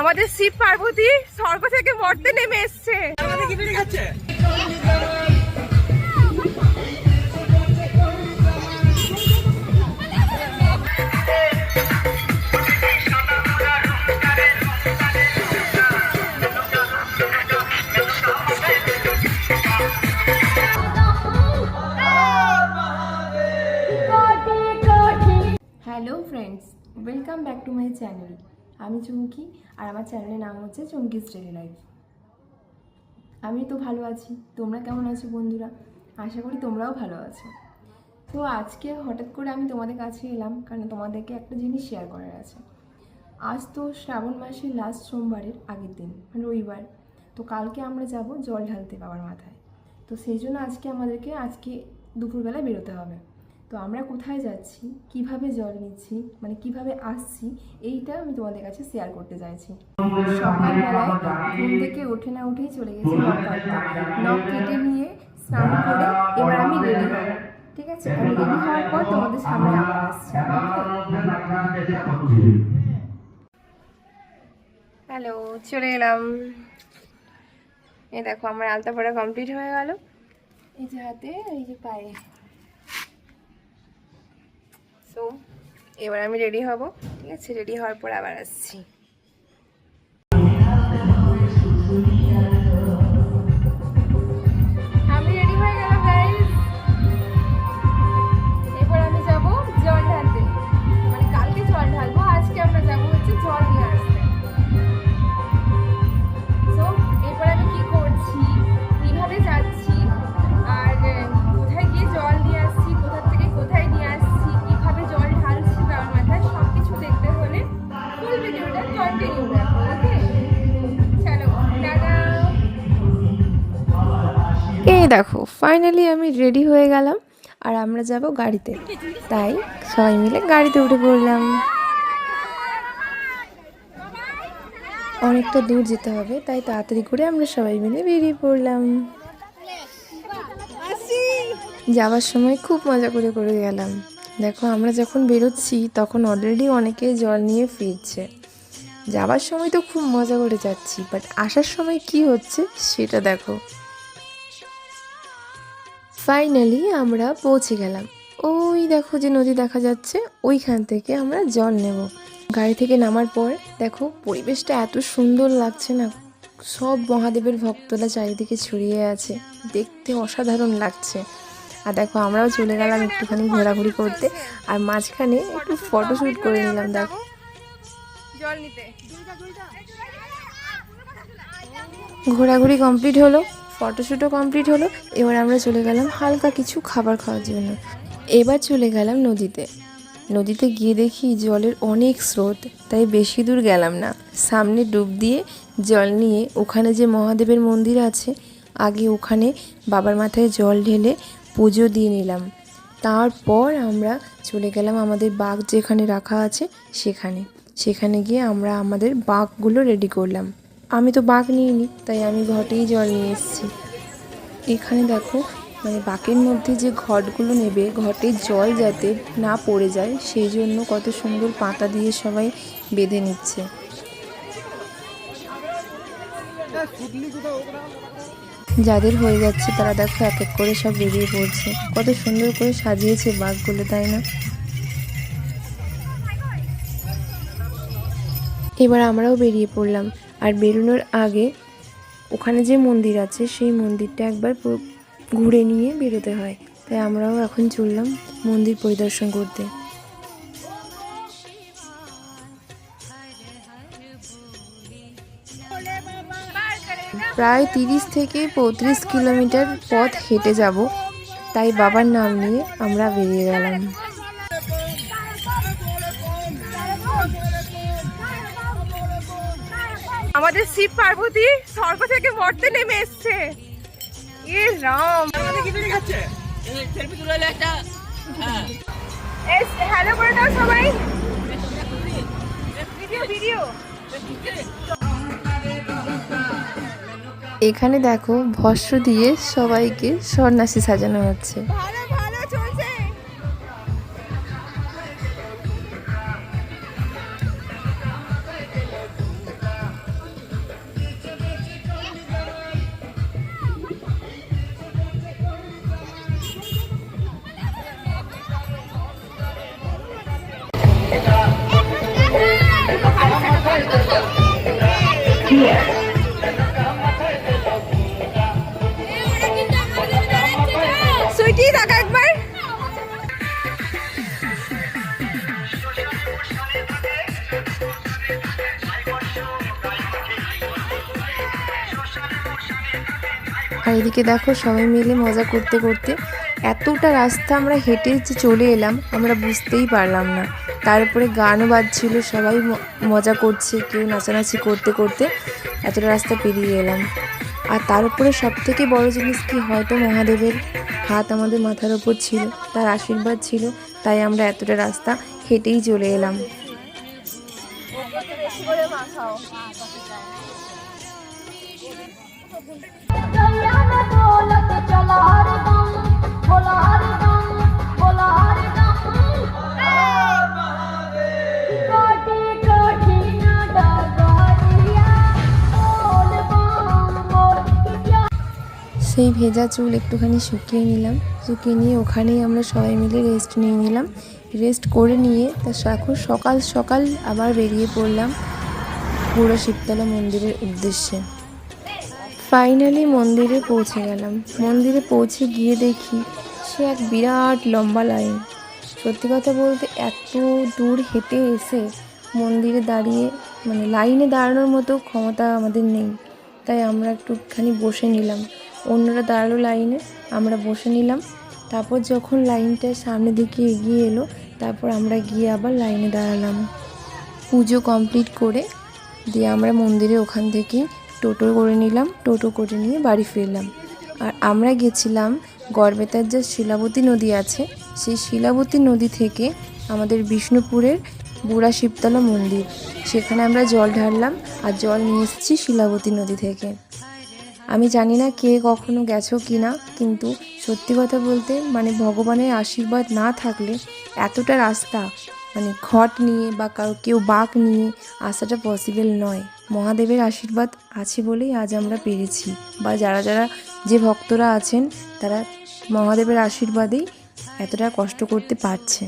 আমাদের শিব পার্বতী স্বর্গ থেকে মর্তে নেমে এসছে। Hello friends, welcome back to my channel. আমি চুমকি আর আমার চ্যানেলের নাম হচ্ছে চুমকিস ডেলি লাইফ। আমি তো ভালো আছি, তোমরা কেমন আছো বন্ধুরা? আশা করি তোমরাও ভালো আছো। তো আজকে হঠাৎ করে আমি তোমাদের কাছে এলাম, কারণ তোমাদেরকে একটা জিনিস শেয়ার করার আছে। আজ তো শ্রাবণ মাসের লাস্ট সোমবারের আগের দিন মানে রবিবার। তো কালকে আমরা যাব জল ঢালতে বাবার মাথায়। তো সেই জন্য আজকে আমাদেরকে, আজকে দুপুরবেলা বেরোতে হবে। তো আমরা কোথায় যাচ্ছি, কীভাবে জল নিচ্ছি মানে কীভাবে আসছি, এইটা আমি তোমাদের কাছে শেয়ার করতে চাইছি। সকালবেলায় ঘুম থেকে ওঠে না উঠেই চলে গেছি নখ কেটে নিয়ে স্নান করে এবার আমি রেডি ঠিক আছে? আমি রেডি হওয়ার পর তোমাদের সামনে হ্যালো চলে এলাম। এই দেখো, আমার আলতা পড়া কমপ্লিট হয়ে গেল। এই যে হাতে, এই যে পায়ে। সো এবার আমি রেডি হব। ঠিক আছে? রেডি হওয়ার পর আবার আসছি। দেখো ফাইনালি আমি রেডি হয়ে গেলাম আর আমরা যাব গাড়িতে। তাই সবাই মিলে গাড়িতে উঠে পড়লাম। অনেকটা দূর যেতে হবে, তাই তাড়াতাড়ি করে আমরা সবাই মিলে বেরিয়ে পড়লাম। যাওয়ার সময় খুব মজা করে করে গেলাম। দেখো, আমরা যখন বেরোচ্ছি, তখন অলরেডি অনেকে জল নিয়ে ফিরছে। যাওয়ার সময় তো খুব মজা করে যাচ্ছি বাট আসার সময় কি হচ্ছে, সেটা দেখো। ফাইনালি আমরা পৌঁছে গেলাম। ওই দেখো যে নদী দেখা যাচ্ছে ওইখান থেকে আমরা জল নেব। গাড়ি থেকে নামার পর দেখো পরিবেশটা এত সুন্দর লাগছে না সব মহাদেবের ভক্তরা চারিদিকে ছড়িয়ে আছে দেখতে অসাধারণ লাগছে। আর দেখো আমরাও চলে গেলাম একটুখানি ঘোরাঘুরি করতে আর মাঝখানে একটু ফটোশ্যুট করে নিলাম দেখো। জল নিতে। ঘোরাঘুরি কমপ্লিট হলো। ফটোশ্যুটও কমপ্লিট হলো, এবার আমরা চলে গেলাম হালকা কিছু খাবার খাওয়ার জন্য। এবার চলে গেলাম নদীতে। নদীতে গিয়ে দেখি জলের অনেক স্রোত, তাই বেশি দূর গেলাম না। সামনে ডুব দিয়ে জল নিয়ে ওখানে যে মহাদেবের মন্দির আছে, আগে ওখানে বাবার মাথায় জল ঢেলে পুজো দিয়ে নিলাম। তারপর আমরা চলে গেলাম আমাদের বাঘ যেখানে রাখা আছে, সেখানে। সেখানে গিয়ে আমরা আমাদের বাঘগুলো রেডি করলাম। আমি তো বাঘ নিইনি, তাই আমি ঘটেই জল নিয়ে এসেছি। এখানে দেখো মানে বাকের মধ্যে যে ঘটগুলো নেবে, ঘটে জল যাতে না পড়ে যায়, সেই জন্য কত সুন্দর পাতা দিয়ে সবাই বেঁধে নিচ্ছে। যাদের হয়ে যাচ্ছে, তারা দেখো এক এক করে সব বেরিয়ে পড়ছে। কত সুন্দর করে সাজিয়েছে বাঘগুলো, তাই না? এবার আমরাও বেরিয়ে পড়লাম। আর বেরোনোর আগে ওখানে যে মন্দির আছে, সেই মন্দিরটা একবার ঘুরে নিয়ে বেরোতে হয়। তাই আমরাও এখন চললাম মন্দির পরিদর্শন করতে। প্রায় তিরিশ থেকে পঁয়ত্রিশ কিলোমিটার পথ হেঁটে যাব, তাই বাবার নাম নিয়ে আমরা বেরিয়ে গেলাম। আমাদের শিব পার্বতী স্বর্গ থেকে মর্তে নেমে এসছে। এ রাম। হ্যালো করে দাও সবাই। ভিডিও ভিডিও এখানে দেখো ভস্য দিয়ে সবাইকে সন্ন্যাসী সাজানো হচ্ছে। আর এদিকে দেখো সবাই মিলে মজা করতে করতে এতটা রাস্তা আমরা হেঁটে যে চলে এলাম, আমরা বুঝতেই পারলাম না। তারপরে গানও বাজছিল, সবাই মজা করছে, কেউ নাচানাচি করতে করতে এতটা রাস্তা পেরিয়ে এলাম। আর তার উপরে সব থেকে বড় জিনিস কি হয়তো মহাদেবের হাত আমাদের মাথার ওপর ছিল, তার আশীর্বাদ ছিল, তাই আমরা এতটা রাস্তা হেঁটেই চলে এলাম। সেই ভেজা চুল একটুখানি শুকিয়ে নিলাম। শুকিয়ে নিয়ে ওখানেই আমরা সবাই মিলে রেস্ট নিয়ে নিলাম। রেস্ট করে নিয়ে তার সাথে সকাল সকাল আবার বেরিয়ে পড়লাম পুরো শিবতলা মন্দিরের উদ্দেশ্যে। ফাইনালি মন্দিরে পৌঁছে গেলাম। মন্দিরে পৌঁছে গিয়ে দেখি সে এক বিরাট লম্বা লাইন। সত্যি কথা বলতে এত দূর হেঁটে এসে মন্দিরে দাঁড়িয়ে মানে লাইনে দাঁড়ানোর মতো ক্ষমতা আমাদের নেই। তাই আমরা একটুখানি বসে নিলাম। অন্যরা দাঁড়াল লাইনে, আমরা বসে নিলাম। তারপর যখন লাইনটা সামনের দিকে এগিয়ে এলো, তারপর আমরা গিয়ে আবার লাইনে দাঁড়ালাম। পুজো কমপ্লিট করে দিয়ে আমরা মন্দিরে ওখান থেকে টোটো করে নিলাম, টোটো করে নিয়ে বাড়ি ফিরলাম। আর আমরা গেছিলাম গড়বেতার যে শিলাবতী নদী আছে, সেই শিলাবতী নদী থেকে আমাদের বিষ্ণুপুরের বুড়া শিবতলা মন্দির। সেখানে আমরা জল ঢাললাম আর জল নিয়ে এসেছি শিলাবতী নদী থেকে। আমি জানি না কে কখনো গেছো কি না কিন্তু সত্যি কথা বলতে মানে ভগবানের আশীর্বাদ না থাকলে এতটা রাস্তা মানে খট নিয়ে বা কেউ বাঁক নিয়ে আসাটা পসিবল নয়। মহাদেবের আশীর্বাদ আছে বলেই আজ আমরা পেরেছি। বা যারা যারা যে ভক্তরা আছেন, তারা মহাদেবের আশীর্বাদেই এতটা কষ্ট করতে পারছে।